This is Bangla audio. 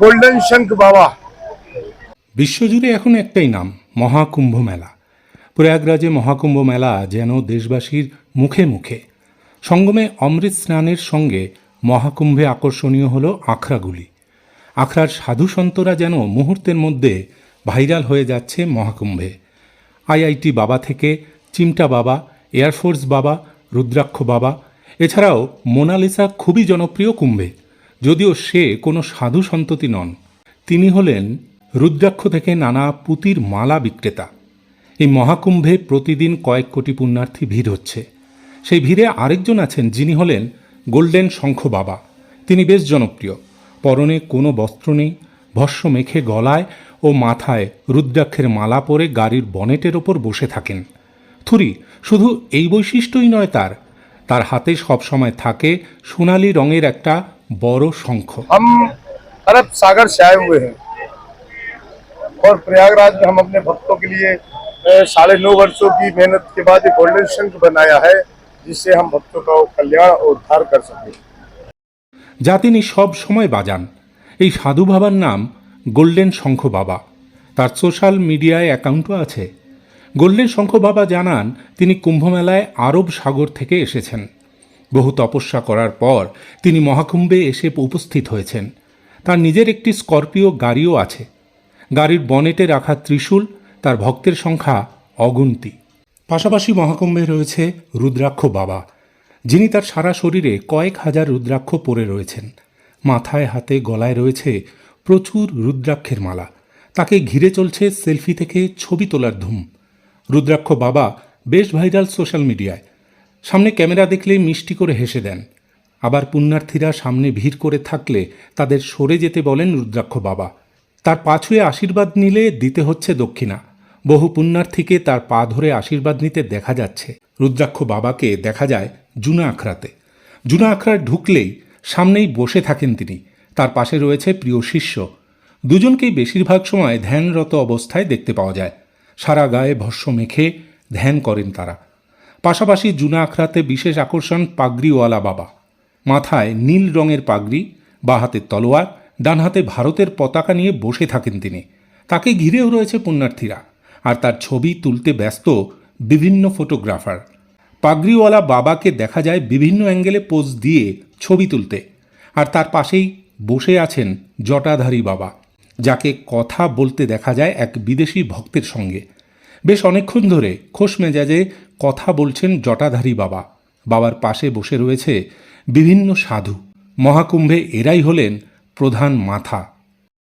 গোল্ডেন শঙ্খ বাবা বিশ্বজুড়ে এখন একটাই নাম মহাকুম্ভ মেলা। প্রয়াগরাজে মহাকুম্ভ মেলা যেন দেশবাসীর মুখে মুখে। সঙ্গমে অমৃত স্নানের সঙ্গে মহাকুম্ভে আকর্ষণীয় হলো আখড়াগুলি। আখড়ার সাধু সন্তরা যেন মুহূর্তের মধ্যে ভাইরাল হয়ে যাচ্ছে মহাকুম্ভে। আইআইটি বাবা থেকে চিমটা বাবা এয়ারফোর্স বাবা রুদ্রাক্ষ বাবা এছাড়াও মোনালিসা খুবই জনপ্রিয় কুম্ভে, যদিও সে কোনো সাধু সন্ততি নন। তিনি হলেন রুদ্রাক্ষ থেকে নানা পুতির মালা বিক্রেতা। এই মহাকুম্ভে প্রতিদিন কয়েক কোটি পুণ্যার্থী ভিড় হচ্ছে। সেই ভিড়ে আরেকজন আছেন, যিনি হলেন গোল্ডেন শঙ্খ বাবা। তিনি বেশ জনপ্রিয়। পরনে কোনো বস্ত্র নেই ভস্য মেখে গলায় ও মাথায় রুদ্রাক্ষের মালা পরে গাড়ির বনেটের ওপর বসে থাকেন। থুরি, শুধু এই বৈশিষ্ট্যই নয় তার তার হাতে সবসময় থাকে সোনালি রঙের একটা বড় শঙ্খ हम अरब सागर से आए हुए हैं और प्रयागराज में हम अपने भक्तों के लिए अ, साढ़े नौ वर्षों की मेहनत के बाद एक गोल्डन शंख बनाया है जिससे हम भक्तों का कल्याण और उद्धार कर सकें যা তিনি সব সময় বাজান এই সাধু বাবার নাম গোল্ডেন শঙ্খ বাবা তার সোশ্যাল মিডিয়ায় অ্যাকাউন্টও আছে গোল্ডেন শঙ্খ বাবা জানান, তিনি কুম্ভমেলায় আরব সাগর থেকে এসেছেন। বহু তপস্যা করার পর তিনি মহাকুম্ভে এসে উপস্থিত হয়েছেন। তার নিজের একটি স্করপিও গাড়িও আছে। গাড়ির বনেটে রাখা ত্রিশূল, তার ভক্তের সংখ্যা অগুন্তি। পাশাপাশি মহাকুম্ভে রয়েছে রুদ্রাক্ষ বাবা, যিনি তার সারা শরীরে কয়েক হাজার রুদ্রাক্ষ পরে রয়েছেন। মাথায় হাতে গলায় রয়েছে প্রচুর রুদ্রাক্ষের মালা। তাকে ঘিরে চলছে সেলফি থেকে ছবি তোলার ধুম। রুদ্রাক্ষ বাবা বেশ ভাইরাল সোশ্যাল মিডিয়ায়। সামনে ক্যামেরা দেখলেই মিষ্টি করে হেসে দেন। আবার পুণ্যার্থীরা সামনে ভিড় করে থাকলে তাদের সরে যেতে বলেন রুদ্রাক্ষ বাবা। তার পা ছুঁয়ে আশীর্বাদ নিলে দিতে হচ্ছে দক্ষিণা। বহু পুণ্যার্থীকে তার পা ধরে আশীর্বাদ নিতে দেখা যাচ্ছে। রুদ্রাক্ষ বাবাকে দেখা যায় জুনা আখড়াতে। জুনা আখড়ায় ঢুকলেই সামনেই বসে থাকেন তিনি। তার পাশে রয়েছে প্রিয় শিষ্য। দুজনকেই বেশিরভাগ সময় ধ্যানরত অবস্থায় দেখতে পাওয়া যায়। সারা গায়ে ভস্য মেখে ধ্যান করেন তারা। পাশাপাশি জুনা আখড়াতে বিশেষ আকর্ষণ পাগড়িওয়ালা বাবা। মাথায় নীল রঙের পাগড়ি, বা হাতে তলোয়ার, ডান হাতে ভারতের পতাকা নিয়ে বসে থাকেন তিনি। তাকে ঘিরেও রয়েছে পুণ্যার্থীরা। আর তার ছবি তুলতে ব্যস্ত বিভিন্ন ফটোগ্রাফার। পাগড়িওয়ালা বাবাকে দেখা যায় বিভিন্ন অ্যাঙ্গেলে পোজ দিয়ে ছবি তুলতে। আর তার পাশেই বসে আছেন জটাধারী বাবা। যাকে কথা বলতে দেখা যায় এক বিদেশি ভক্তের সঙ্গে। বেশ অনেকক্ষণ ধরে খোশ মেজাজে কথা বলছেন জটাধারী বাবা। বাবার পাশে বসে রয়েছে বিভিন্ন সাধু। মহাকুম্ভে এরাই হলেন প্রধান মাথা।